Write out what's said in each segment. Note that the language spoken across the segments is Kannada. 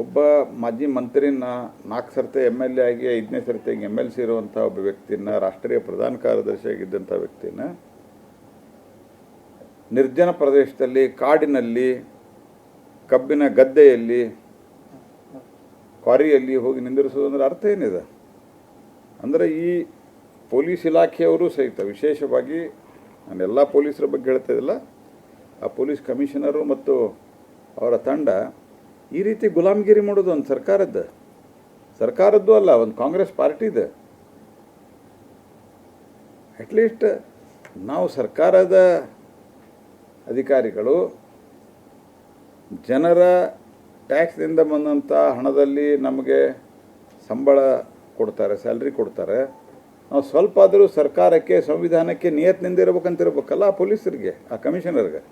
ಒಬ್ಬ ಮಾಜಿ ಮಂತ್ರಿನ ನಾಲ್ಕು ಸರ್ತಿ ಎಂ ಎಲ್ ಎ ಆಗಿ ಐದನೇ ಸರ್ತಿ ಎಂ ಎಲ್ ಸಿ ಇರುವಂಥ ಒಬ್ಬ ವ್ಯಕ್ತಿನ, ರಾಷ್ಟ್ರೀಯ ಪ್ರಧಾನ ಕಾರ್ಯದರ್ಶಿಯಾಗಿದ್ದಂಥ ವ್ಯಕ್ತಿನ ನಿರ್ಜನ ಪ್ರದೇಶದಲ್ಲಿ ಕಾಡಿನಲ್ಲಿ, ಕಬ್ಬಿನ ಗದ್ದೆಯಲ್ಲಿ, ಕ್ವಾರಿಯಲ್ಲಿ ಹೋಗಿ ನಿಂದಿರಿಸೋದು ಅಂದ್ರೆ ಅರ್ಥ ಏನಿದೆ? ಅಂದರೆ ಈ ಪೊಲೀಸ್ ಇಲಾಖೆಯವರು ಸಹಿತ, ವಿಶೇಷವಾಗಿ ನಾನು ಎಲ್ಲ ಪೊಲೀಸರ ಬಗ್ಗೆ ಹೇಳ್ತಾ ಆ ಪೊಲೀಸ್ ಕಮಿಷನರು ಮತ್ತು ಅವರ ತಂಡ ಈ ರೀತಿ ಗುಲಾಮಗಿರಿ ಮಾಡೋದು ಒಂದು ಸರ್ಕಾರದ್ದು ಸರ್ಕಾರದ್ದು ಅಲ್ಲ, ಒಂದು ಕಾಂಗ್ರೆಸ್ ಪಾರ್ಟಿದು ಅಟ್ಲೀಸ್ಟ್ ನಾವು ಸರ್ಕಾರದ ಅಧಿಕಾರಿಗಳು, ಜನರ ಟ್ಯಾಕ್ಸ್ನಿಂದ ಬಂದಂಥ ಹಣದಲ್ಲಿ ನಮಗೆ ಸಂಬಳ ಕೊಡ್ತಾರೆ, ಸ್ಯಾಲ್ರಿ ಕೊಡ್ತಾರೆ. ನಾವು ಸ್ವಲ್ಪ ಆದರೂ ಸರ್ಕಾರಕ್ಕೆ, ಸಂವಿಧಾನಕ್ಕೆ ನಿಯತ್ನಿಂದ ಇರಬೇಕಂತಿರ್ಬೇಕಲ್ಲ ಆ ಪೊಲೀಸರಿಗೆ, ಆ ಕಮಿಷನರ್ಗೆ.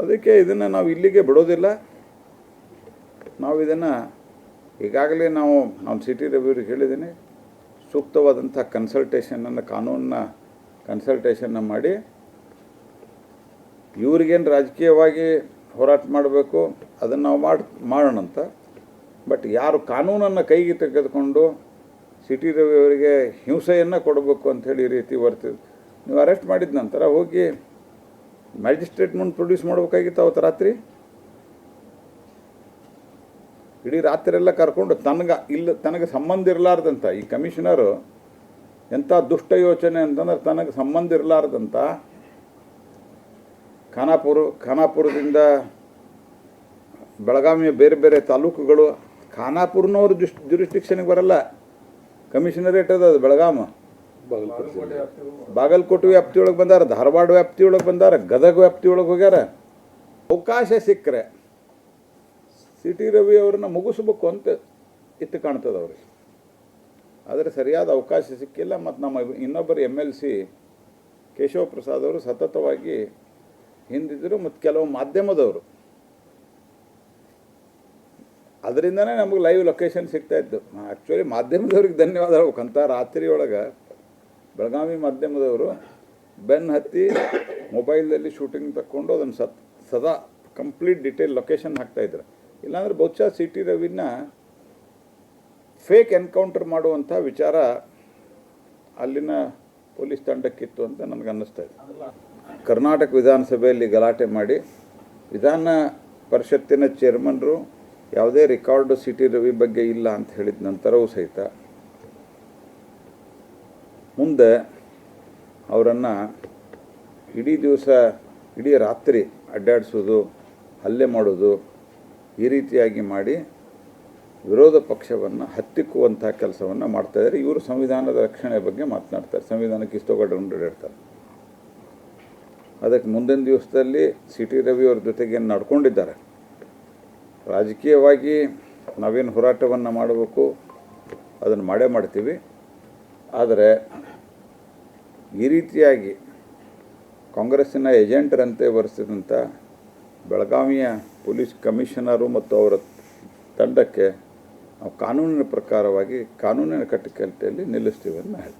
ಅದಕ್ಕೆ ಇದನ್ನು ನಾವು ಇಲ್ಲಿಗೆ ಬಿಡೋದಿಲ್ಲ. ನಾವು ಇದನ್ನು ಈಗಾಗಲೇ ನಾವು, ನಮ್ಮ ಸಿಟಿ ರವಿಯವ್ರಿಗೆ ಹೇಳಿದ್ದೀನಿ, ಸೂಕ್ತವಾದಂಥ ಕನ್ಸಲ್ಟೇಷನನ್ನು ಕಾನೂನನ್ನ ಕನ್ಸಲ್ಟೇಷನ್ನ ಮಾಡಿ, ಇವ್ರಿಗೇನು ರಾಜಕೀಯವಾಗಿ ಹೋರಾಟ ಮಾಡಬೇಕು, ಅದನ್ನು ನಾವು ಮಾಡಿ ಮಾಡೋಣಂತ ಬಟ್ ಯಾರು ಕಾನೂನನ್ನು ಕೈಗೆ ತೆಗೆದುಕೊಂಡು ಸಿಟಿ ರವಿಯವರಿಗೆ ಹಿಂಸೆಯನ್ನು ಕೊಡಬೇಕು ಅಂಥೇಳಿ ಈ ರೀತಿ ವರ್ತಿ, ನೀವು ಅರೆಸ್ಟ್ ಮಾಡಿದ ನಂತರ ಹೋಗಿ ಮ್ಯಾಜಿಸ್ಟ್ರೇಟ್ ಮುಂದೆ ಪ್ರೊಡ್ಯೂಸ್ ಮಾಡ್ಬೇಕಾಗಿತ್ತು ಅವತ್ತು ರಾತ್ರಿ? ಇಡೀ ರಾತ್ರಿ ಎಲ್ಲ ಕರ್ಕೊಂಡು ತನಗ ಇಲ್ಲ, ತನಗೆ ಸಂಬಂಧ ಇರಲಾರ್ದಂತ ಈ ಕಮಿಷನರು ಎಂಥ ದುಷ್ಟ ಯೋಚನೆ ಅಂತಂದ್ರೆ ತನಗೆ ಸಂಬಂಧ ಇರಲಾರ್ದಂತ ಖಾನಾಪುರ, ಖಾನಾಪುರದಿಂದ ಬೆಳಗಾವಿಯ ಬೇರೆ ಬೇರೆ ತಾಲೂಕುಗಳು, ಖಾನಾಪುರನವ್ರ ಜುಸ್ ಜುರಿಸ್ಟಿಕ್ಷನ್ಗೆ ಬರಲ್ಲ. ಕಮಿಷನರೇಟ್ ಅದ ಅದು ಬೆಳಗಾಮ. ಬಾಗಲಕೋಟೆ ವ್ಯಾಪ್ತಿಯೊಳಗೆ. ಬಂದಾರ ಧಾರವಾಡ ವ್ಯಾಪ್ತಿಯೊಳಗೆ ಬಂದಾರ ಗದಗ ವ್ಯಾಪ್ತಿಯೊಳಗೆ ಹೋಗ್ಯಾರ. ಅವಕಾಶ ಸಿಕ್ಕರೆ ಸಿಟಿ ರವಿ ಅವ್ರನ್ನ ಮುಗಿಸ್ಬೇಕು ಅಂತ ಇತ್ತು ಕಾಣ್ತದೆ ಅವ್ರಿಗೆ. ಆದರೆ ಸರಿಯಾದ ಅವಕಾಶ ಸಿಕ್ಕಿಲ್ಲ ಮತ್ತು ನಮ್ಮ ಇನ್ನೊಬ್ಬರು M L C Keshava Prasad ಅವರು ಸತತವಾಗಿ ಹಿಂದಿದ್ದರು ಮತ್ತು ಕೆಲವು ಮಾಧ್ಯಮದವರು. ಅದರಿಂದನೇ ನಮಗೆ ಲೈವ್ ಲೊಕೇಶನ್ ಸಿಗ್ತಾ ಇತ್ತು. ಆ್ಯಕ್ಚುಲಿ ಮಾಧ್ಯಮದವ್ರಿಗೆ ಧನ್ಯವಾದ. ಹೋಗ್ಬೇಕಂತ ರಾತ್ರಿ ಒಳಗೆ ಬೆಳಗಾವಿ ಮಾಧ್ಯಮದವರು ಬೆನ್ ಹತ್ತಿ ಮೊಬೈಲಲ್ಲಿ ಶೂಟಿಂಗ್ ತಕ್ಕೊಂಡು ಅದನ್ನು ಸತ್, ಸದಾ ಕಂಪ್ಲೀಟ್ ಡಿಟೇಲ್ ಲೊಕೇಶನ್ ಹಾಕ್ತಾಯಿದ್ರು ಇಲ್ಲಾಂದ್ರೆ ಬಹುಶಃ ಸಿ ಟಿ ರವಿನ ಫೇಕ್ ಎನ್ಕೌಂಟರ್ ಮಾಡುವಂಥ ವಿಚಾರ ಅಲ್ಲಿನ ಪೊಲೀಸ್ ತಂಡಕ್ಕಿತ್ತು ಅಂತ ನನಗೆ ಅನ್ನಿಸ್ತಾ ಇದೆ. ಕರ್ನಾಟಕ ವಿಧಾನಸಭೆಯಲ್ಲಿ ಗಲಾಟೆ ಮಾಡಿ ವಿಧಾನ ಪರಿಷತ್ತಿನ ಚೇರ್ಮನ್ರು ಯಾವುದೇ ರೆಕಾರ್ಡು ಸಿ ಟಿ ರವಿ ಬಗ್ಗೆ ಇಲ್ಲ ಅಂತ ಹೇಳಿದ ನಂತರವೂ ಸಹಿತ ಮುಂದೆ ಅವರನ್ನು ಇಡೀ ದಿವಸ, ಇಡೀ ರಾತ್ರಿ ಅಡ್ಡಾಡಿಸೋದು, ಹಲ್ಲೆ ಮಾಡೋದು ಈ ರೀತಿಯಾಗಿ ಮಾಡಿ ವಿರೋಧ ಪಕ್ಷವನ್ನು ಹತ್ತಿಕ್ಕುವಂಥ ಕೆಲಸವನ್ನು ಮಾಡ್ತಾಯಿದ್ದಾರೆ ಇವರು ಸಂವಿಧಾನದ ರಕ್ಷಣೆ ಬಗ್ಗೆ ಮಾತನಾಡ್ತಾರೆ. ಸಂವಿಧಾನಕ್ಕೆ ಇಷ್ಟೊಗೊಂಡು ಹೇಳ್ತಾರೆ. ಅದಕ್ಕೆ ಮುಂದಿನ ದಿವಸದಲ್ಲಿ ಸಿ ಟಿ ರವಿ ಅವ್ರ ಜೊತೆಗೆ ನಡ್ಕೊಂಡಿದ್ದಾರೆ. ರಾಜಕೀಯವಾಗಿ ನಾವೇನು ಹೋರಾಟವನ್ನು ಮಾಡಬೇಕು, ಅದನ್ನು ಮಾಡೇ ಮಾಡ್ತೀವಿ. ಆದರೆ ಈ ರೀತಿಯಾಗಿ ಕಾಂಗ್ರೆಸ್ಸಿನ ಏಜೆಂಟರಂತೆ ಬರೆಸಿದಂಥ ಬೆಳಗಾವಿಯ ಪೊಲೀಸ್ ಕಮಿಷನರು ಮತ್ತು ಅವರ ತಂಡಕ್ಕೆ ನಾವು ಕಾನೂನಿನ ಪ್ರಕಾರವಾಗಿ ಕಾನೂನಿನ ಕಟ್ಟುಕಟ್ಟೆಯಲ್ಲಿ ನಿಲ್ಲಿಸ್ತೀವಿ ಅಂತ ಹೇಳಿ